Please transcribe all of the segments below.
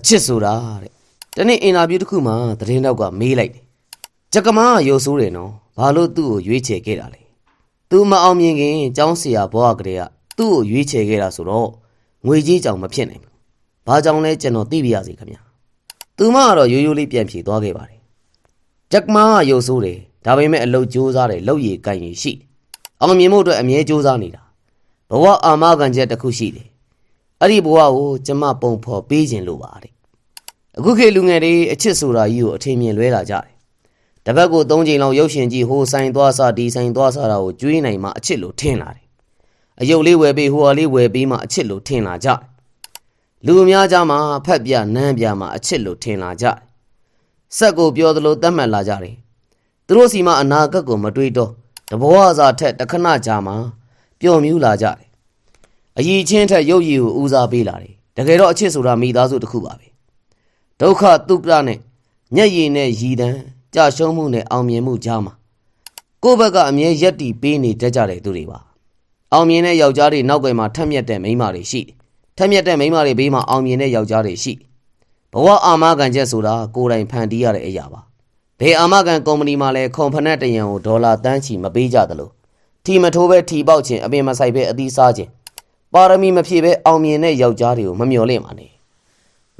အချစ်ဆိုတာတဲ့တနေ့အင်တာဗျူးတစ်ခုမှာသတင်းတောက်ကမေးလိုက်တယ်ကြက်ကမားကရုပ်ဆိုးတယ်နော်ဘာလို့သူ့ကိုရွေးချယ်ခဲ့တာလဲသူမအောင်မြင်ခင်ကျောင်းဆရာဘွားကလေးကသူ့ကိုရွေးချယ်ခဲ့တာဆိုတော့ငွေကြီးကြောင်မဖြစ်နိုင်ဘူးဘာကြောင့်လဲကျွန်တော်သိပြရစီခင်ဗျာသူမကတော့ရိုးရိုးလေးပြန်ဖြေသွားခဲ့ပါတယ်ကြက်ကမားကရုပ်ဆိုးတယ်ဒါပေမဲ့အလုပ်ကြိုးစားတယ်လုပ်ရည်ကံရည်ရှိတယ်အောင်မြင်မှုအတွက်အမြဲကြိုးစားနေတာဘဝအာမခံချက်တစ်ခုရှိတယ် အဲ့ဒီဘဝကိုကျမပုံဖော်ပေးခြင်းလို့ပါတဲ့အခုခေတ်လူငယ်တွေအချစ်ဆိုတာကြီးကိုအထင်မြင်လွဲလာကြတယ်။တစ်ပတ်ကို၃ချိန်လောက်ရုပ်ရှင်ကြည့်ဟိုဆိုင်သွားစားဒီဆိုင်သွားစားတာကိုကျွေးနိုင်မှအချစ်လို့ထင်လာတယ်။အယုတ်လေးဝယ်ပေးဟိုဟာလေးဝယ်ပေးမှအချစ်လို့ထင်လာကြတယ်။လူအများကြားမှာဖက်ပြနန်းပြမှာအချစ်လို့ထင်လာကြတယ်။စက်ကိုပြောသလိုသတ်မှတ်လာကြတယ်။သူတို့စီမှာအနာဂတ်ကိုမတွေးတော့တဘောအစာထက်တခဏကြာမှာပျော်မြူးလာကြတယ်။ အည်ချင်းထက်ရုပ်ရည်ကိုဦးစားပေးလာတယ်။တကယ်တော့အချစ်ဆိုတာမိသားစုတစ်ခုပါပဲ။ဒုက္ခဒုက္ခနဲ့ညက်ရည်နဲ့ရည်တန်းကြာရှုံးမှုနဲ့အောင်မြင်မှုကြားမှာကိုယ့်ဘက်ကအမြဲရက်တီပေးနေတတ်ကြတဲ့သူတွေပါအောင်မြင်တဲ့ယောက်ျားတွေနောက်ွယ်မှာထက်မြက်တဲ့မိန်းမတွေရှိတယ်ထက်မြက်တဲ့မိန်းမတွေဘေးမှာအောင်မြင်တဲ့ယောက်ျားတွေရှိတယ်ဘဝအာမခံချက်ဆိုတာကိုယ်တိုင်ဖန်တီးရတဲ့အရာပါဘယ်အာမခံကုမ္ပဏီမှာလဲခွန်ဖနက်တရံကိုဒေါ်လာတန်းချီမပေးကြသလိုထီမထိုးပဲထီပေါက်ခြင်းအပင်မဆိုင်ပဲအသီးစားခြင်း ပါရမီမဖြည့်ပဲအောင်မြင်တဲ့ယောက်ျားတွေကိုမမျှော်လင့်ပါနဲ့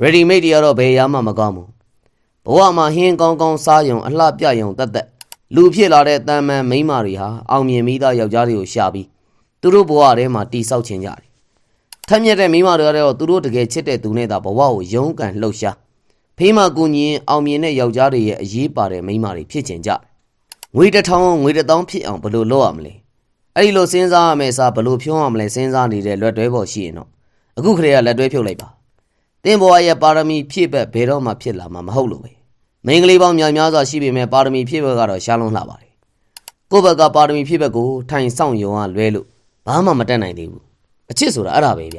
ready made တွေကတော့ဘယ်ရမှမကောင်းဘူးဘဝမှာဟင်းကောင်းကောင်းစားယုံအလှပြယုံတက်တက်လူဖြစ်လာတဲ့တန်မန်မိန်းမတွေဟာအောင်မြင်မိသားယောက်ျားတွေကိုရှာပြီးသူတို့ဘဝထဲမှာတိဆောက်ခြင်းကြတယ်ထက်မြက်တဲ့မိန်းမတွေကတော့သူတို့တကယ်ချစ်တဲ့သူနဲ့သာဘဝကိုရုန်းကန်လှုပ်ရှားဖေးမကူညီရင်အောင်မြင်တဲ့ယောက်ျားတွေရဲ့အရေးပါတဲ့မိန်းမတွေဖြစ်ခြင်းကြတယ်ငွေတစ်ထောင်ငွေတစ်သောင်းဖြစ်အောင်ဘယ်လိုလုပ်ရမလဲ အဲ့ဒီလိုစဉ်းစားရမယ်စားဘယ်လိုဖြုံးရမလဲစဉ်းစားနေတဲ့လွတ်တွဲပေါ်ရှိရင်တော့အခုခရေကလက်တွဲဖြုတ်လိုက်ပါသင်ဘဝရဲ့ပါရမီဖြည့်ဘက်ဘယ်တော့မှဖြစ်လာမှာမဟုတ်လို့ပဲမိန်းကလေးပေါင်းများများစွာရှိပေမဲ့ပါရမီဖြည့်ဘက်ကတော့ရှားလုံးလှပါတယ်ကိုယ့်ဘက်ကပါရမီဖြည့်ဘက်ကိုထိုင်ဆောင်ယုံကလွဲလို့ဘာမှမတတ်နိုင်သေးဘူးအချစ်ဆိုတာအဲ့ဒါပဲဗျ